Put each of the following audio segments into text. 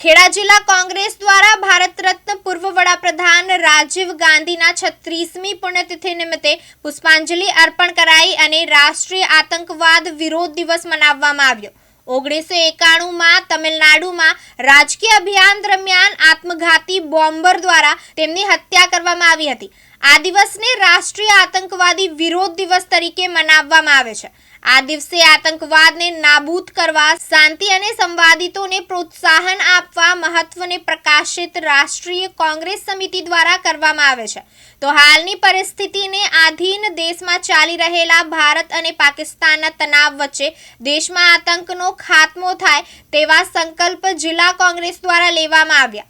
ખેડા જિલ્લા કોંગ્રેસ દ્વારા ભારત રત્ન પૂર્વ વડાપ્રધાન રાજીવ ગાંધીના છત્રીસમી પુણ્યતિથિ નિમિત્તે પુષ્પાંજલિ અર્પણ કરાઈ અને રાષ્ટ્રીય આતંકવાદ વિરોધ દિવસ મનાવવામાં આવ્યો. ઓગણીસો એકાણુંમાં તમિલનાડુમાં રાજકીય અભિયાન દરમિયાન આત્મઘાતી બોમ્બર દ્વારા તેમની હત્યા કરવામાં આવી હતી. આ દિવસને રાષ્ટ્રીય આતંકવાદી વિરોધ દિવસ તરીકે મનાવવામાં આવે છે. આ દિવસે આતંકવાદને નાબૂદ કરવા, શાંતિ અને સંવાદિતોને પ્રોત્સાહન આપવા મહત્વને પ્રકાશિત રાષ્ટ્રીય કોંગ્રેસ સમિતિ દ્વારા કરવામાં આવે છે. તો હાલની પરિસ્થિતિને આધીન દેશમાં ચાલી રહેલા ભારત અને પાકિસ્તાનના તણાવ વચ્ચે દેશમાં આતંકનો ખાત્મો થાય તેવા સંકલ્પ જિલ્લા કોંગ્રેસ દ્વારા લેવામાં આવ્યા.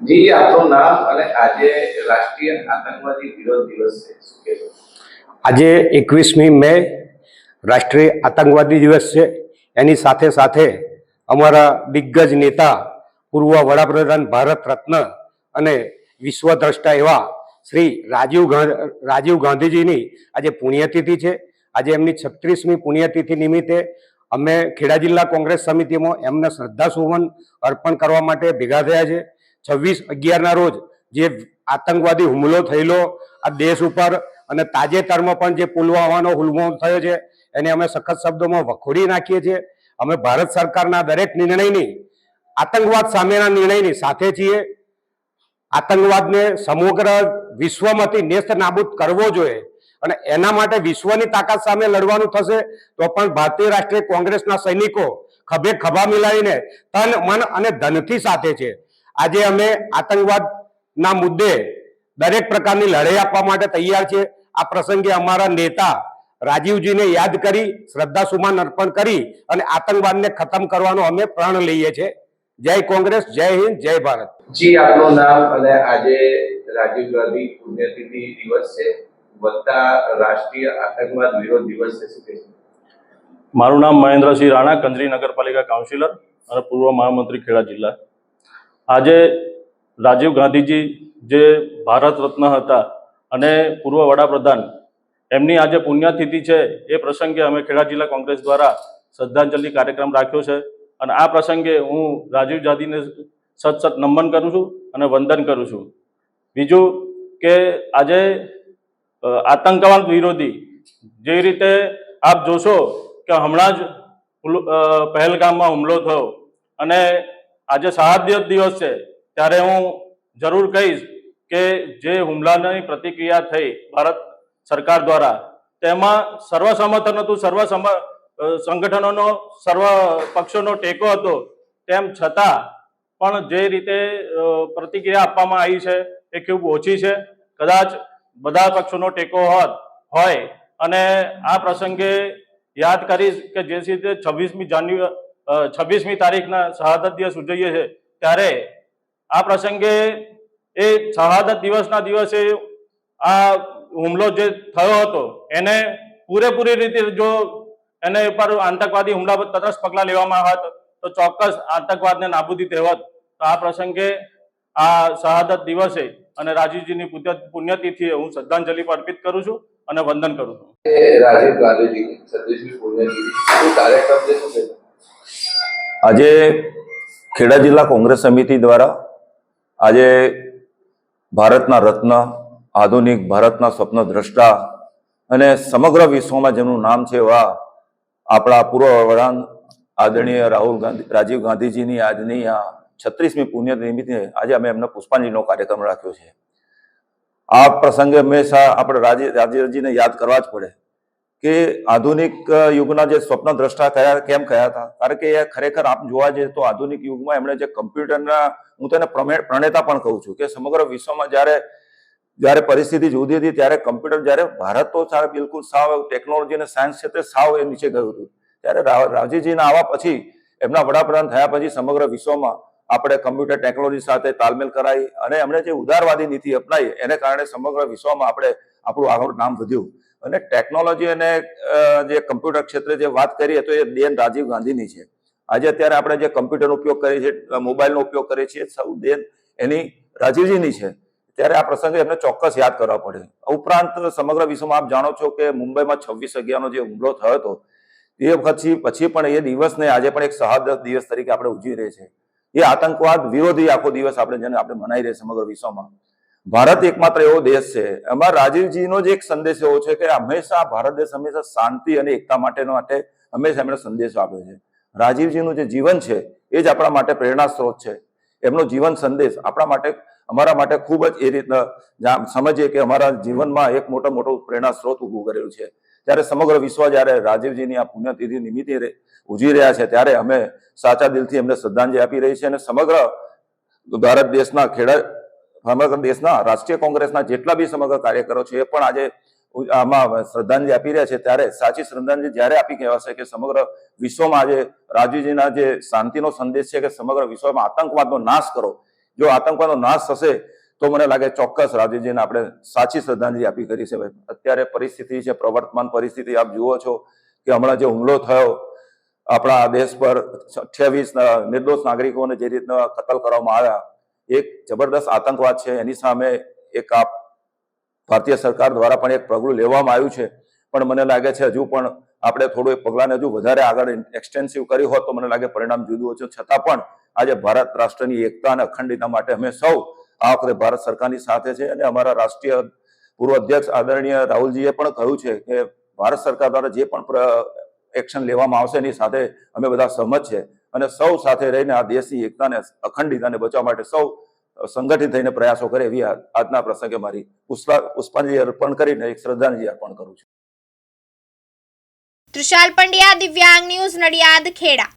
જી આપનું નામ અને આજે રાષ્ટ્રીય આતંકવાદી વિરોધ દિવસ છે. આજે એકવીસમી મે રાષ્ટ્રીય આતંકવાદી દિવસ છે. એની સાથે સાથે અમારા દિગ્ગજ નેતા, પૂર્વ વડાપ્રધાન ભારત રત્ન અને વિશ્વદ્રષ્ટા એવા શ્રી રાજીવ રાજીવ ગાંધીજીની આજે પુણ્યતિથિ છે. આજે એમની છત્રીસમી પુણ્યતિથિ નિમિત્તે અમે ખેડા જિલ્લા કોંગ્રેસ સમિતિમાં એમને શ્રદ્ધાસુમન અર્પણ કરવા માટે ભેગા થયા છે. છવ્વીસ અગિયારના રોજ જે આતંકવાદી હુમલો થયેલો આ દેશ ઉપર અને તાજેતરમાં પણ જે પુલવામાનો હુમલો થયો છે, એને અમે સખત શબ્દોમાં વખોડી નાખીએ છીએ. અમે ભારત સરકારના દરેક નિર્ણયની, આતંકવાદ સામેના નિર્ણયની સાથે છીએ. આતંકવાદને સમગ્ર વિશ્વમાંથી નેસ્ત નાબૂદ કરવો જોઈએ અને એના માટે વિશ્વની તાકાત સામે લડવાનું થશે તો પણ ભારતીય રાષ્ટ્રીય કોંગ્રેસના સૈનિકો ખભે ખભા મિલાવીને તન, મન અને ધનથી સાથે છે. આજે અમે આતંકવાદના મુદ્દે દરેક પ્રકારની લડાઈ આપવા માટે તૈયાર છે આ પ્રસંગે અમારા નેતા રાજીવજીને યાદ કરી શ્રદ્ધાસુમન અર્પણ કરી અને આતંકવાદને ખતમ કરવાનો અમે પ્રણ લઈએ છીએ. જય કોંગ્રેસ જય હિન્દ જય ભારત. જી આપનું નામ અને આજે રાજીવ ગાંધી પુણ્યતિથિ દિવસ છે. વત્તા રાષ્ટ્રીય આતંકવાદ વિરોધ દિવસ છે. શું મારું નામ મહેન્દ્રસિંહ રાણા કંજરી નગરપાલિકા કાઉન્સિલર અને પૂર્વ મહામંત્રી ખેડા જિલ્લા. આજે રાજીવ ગાંધીજી જે ભારત રત્ન હતા અને પૂર્વ વડાપ્રધાન, એમની આજે પુણ્યતિથિ છે. એ પ્રસંગે અમે ખેડા જિલ્લા કોંગ્રેસ દ્વારા શ્રદ્ધાંજલિ કાર્યક્રમ રાખ્યો છે. અને આ પ્રસંગે હું રાજીવ ગાંધીને સત સત નમન કરું છું અને વંદન કરું છું. બીજું કે આજે આતંકવાદ વિરોધી જે રીતે આપ જોશો કે હમણાં જ પહેલગામમાં હુમલો થયો અને આજે સાત દિવસ છે, ત્યારે હું જરૂર કહીશ કે જે હુમલાની પ્રતિક્રિયા થઈ ભારત સરકાર દ્વારા, તેમાં સર્વ સમર્થન હતું સર્વ સંગઠનોનો, સર્વ પક્ષોનો ટેકો હતો, તેમ છતાં પણ જે રીતે પ્રતિક્રિયા આપવામાં આવી છે, એ ખૂબ ઓછી છે. કદાચ બધા પક્ષોનો ટેકો હોત, હોય, અને આ પ્રસંગે યાદ કરીશ કે જે રીતે છવ્વીસમી જાન્યુઆરી છવ્વીસમી તારીખના શહાદત દિવસ ઉજવીએ છીએ. ત્યારે આ પ્રસંગે એ શહાદત દિવસના દિવસે આ હુમલો જે થયો હતો, એને પૂરેપૂરી રીતે જો એને ઉપર આતંકવાદી હુમલા પર તટસ્થ પગલાં લેવામાં આવ્યા તો ચોક્કસ આતંકવાદને નાબૂદી થયો તો આ પ્રસંગે આ શહાદત દિવસે અને રાજીવજીની પુણ્ય- પુણ્યતિથિએ હું શ્રદ્ધાંજલિ અર્પિત કરું છું અને વંદન કરું છું. રાજીવ ગાંધીજી છત્રીસમી પુણ્યતિથિ કાર્યક્રમ છે શું આજે ખેડા જિલ્લા કોંગ્રેસ સમિતિ દ્વારા આજે ભારતના રત્ન, આધુનિક ભારતના સ્વપ્ન દ્રષ્ટા અને સમગ્ર વિશ્વમાં જેમનું નામ છે એવા આપણા પૂર્વ વડાન આદરણીય રાહુલ ગાંધી, રાજીવ ગાંધીજીની આજની આ છત્રીસમી પુણ્ય નિમિત્તે આજે અમે એમને પુષ્પાંજલિનો કાર્યક્રમ રાખ્યો છે. આ પ્રસંગે હંમેશા આપણે રાજી, રાજીવજીને યાદ કરવા જ પડે. કે આધુનિક યુગના જે સ્વપ્ન દ્રષ્ટા કયા કેમ કયા હતા? કારણ કે એ ખરેખર આપ જોવા જઈએ તો આધુનિક યુગમાં એમણે જે કમ્પ્યુટરના, હું તેને પ્રણેતા પણ કહું છું કે સમગ્ર વિશ્વમાં જ્યારે જ્યારે પરિસ્થિતિ જુદી હતી ત્યારે કમ્પ્યુટર, જ્યારે ભારત તો સારા બિલકુલ સાવ, ટેકનોલોજી અને સાયન્સ ક્ષેત્રે સાવ એ નીચે ગયું હતું. ત્યારે રાવજીજીના આવા પછી એમના વડાપ્રધાન થયા પછી સમગ્ર વિશ્વમાં આપણે કમ્પ્યુટર ટેકનોલોજી સાથે તાલમેલ કરાવી અને એમણે જે ઉદારવાદી નીતિ અપનાવી એને કારણે સમગ્ર વિશ્વમાં આપણે આપણું આગળ નામ વધ્યું. અને ટેકનોલોજી અને જે કમ્પ્યુટર ક્ષેત્રે જે વાત કરીએ તો એ દેન રાજીવ ગાંધીની છે. આજે અત્યારે આપણે જે કમ્પ્યુટરનો ઉપયોગ કરીએ છીએ મોબાઈલનો ઉપયોગ કરીએ છીએ, સૌ દેન એની રાજીવજીની છે. ત્યારે આ પ્રસંગે એમને ચોક્કસ યાદ કરવા પડે. ઉપરાંત સમગ્ર વિશ્વમાં આપ જાણો છો કે મુંબઈમાં છવ્વીસ અગિયારનો જે હુમલો થયો હતો, એ પછી પછી પણ એ દિવસને આજે પણ એક શહાદત દિવસ તરીકે આપણે ઉજવી રહી છે. એ આતંકવાદ વિરોધી આખો દિવસ આપણે જેને આપણે મનાઈ રહી સમગ્ર વિશ્વમાં. ભારત એકમાત્ર એવો દેશ છે. એમાં રાજીવજીનો જ એક સંદેશ એવો છે કે હંમેશા ભારત દેશ હંમેશા શાંતિ અને એકતા માટેનો માટે હંમેશા એમણે સંદેશો આપ્યો છે. રાજીવજીનું જે જીવન છે, એ જ આપણા માટે પ્રેરણા સ્ત્રોત છે. એમનો જીવન સંદેશ આપણા માટે, અમારા માટે ખૂબ જ એ રીતના સમજીએ કે અમારા જીવનમાં એક મોટો મોટો પ્રેરણા સ્ત્રોત ઊભું કરેલું છે. ત્યારે સમગ્ર વિશ્વ જ્યારે રાજીવજીની આ પુણ્યતિથિ નિમિત્તે ઉજી રહ્યા છે, ત્યારે અમે સાચા દિલથી એમને શ્રદ્ધાંજલિ આપી રહી છે અને સમગ્ર ભારત દેશના ખેડા સમગ્ર દેશના રાષ્ટ્રીય કોંગ્રેસના જેટલા બી સમગ્ર કાર્યકરો છે, એ પણ આજે આમાં શ્રદ્ધાંજલિ આપી રહ્યા છે. ત્યારે સાચી શ્રદ્ધાંજલિ જ્યારે આપી કહેવાશે કે સમગ્ર વિશ્વમાં આજે રાજીવજીના જે શાંતિનો સંદેશ છે કે સમગ્ર વિશ્વમાં આતંકવાદનો નાશ કરો. જો આતંકવાદનો નાશ થશે તો મને લાગે ચોક્કસ રાજીવજીને આપણે સાચી શ્રદ્ધાંજલિ આપી કરી છે ભાઈ. અત્યારે પરિસ્થિતિ છે, પ્રવર્તમાન પરિસ્થિતિ, આપ જુઓ છો કે હમણાં જે હુમલો થયો, આપણા દેશ પર અઠ્યાવીસ નિર્દોષ નાગરિકોને જે રીતના કતલ કરવામાં આવ્યા, એક જબરદસ્ત આતંકવાદ છે. એની સામે એક આ ભારતીય સરકાર દ્વારા પણ એક પગલું લેવામાં આવ્યું છે. પણ મને લાગે છે હજુ પણ આપણે થોડું એ પગલાંને હજુ વધારે આગળ એક્સટેન્સિવ કર્યું હોત તો મને લાગે પરિણામ જુદું હતું છતાં પણ આજે ભારત રાષ્ટ્રની એકતા અને અખંડિતતા માટે અમે સૌ આ ભારત સરકારની સાથે છે અને અમારા રાષ્ટ્રીય પૂર્વ અધ્યક્ષ આદરણીય રાહુલજીએ પણ કહ્યું છે કે ભારત સરકાર દ્વારા જે પણ એક્શન લેવામાં આવશે એની સાથે અમે બધા સહમત છે. અને સૌ સાથે રહીને આ દેશની એકતાને, અખંડિતતાને બચાવવા માટે સૌ સંગઠિત થઈને પ્રયાસો કરે એવી આજના પ્રસંગે મારી પુષ્પા પુષ્પાંજલિ અર્પણ કરીને એક શ્રદ્ધાંજલિ અર્પણ કરું છું. તૃષાલ પંડ્યા, દિવ્યાંગ ન્યૂઝ નડિયાદ, ખેડા.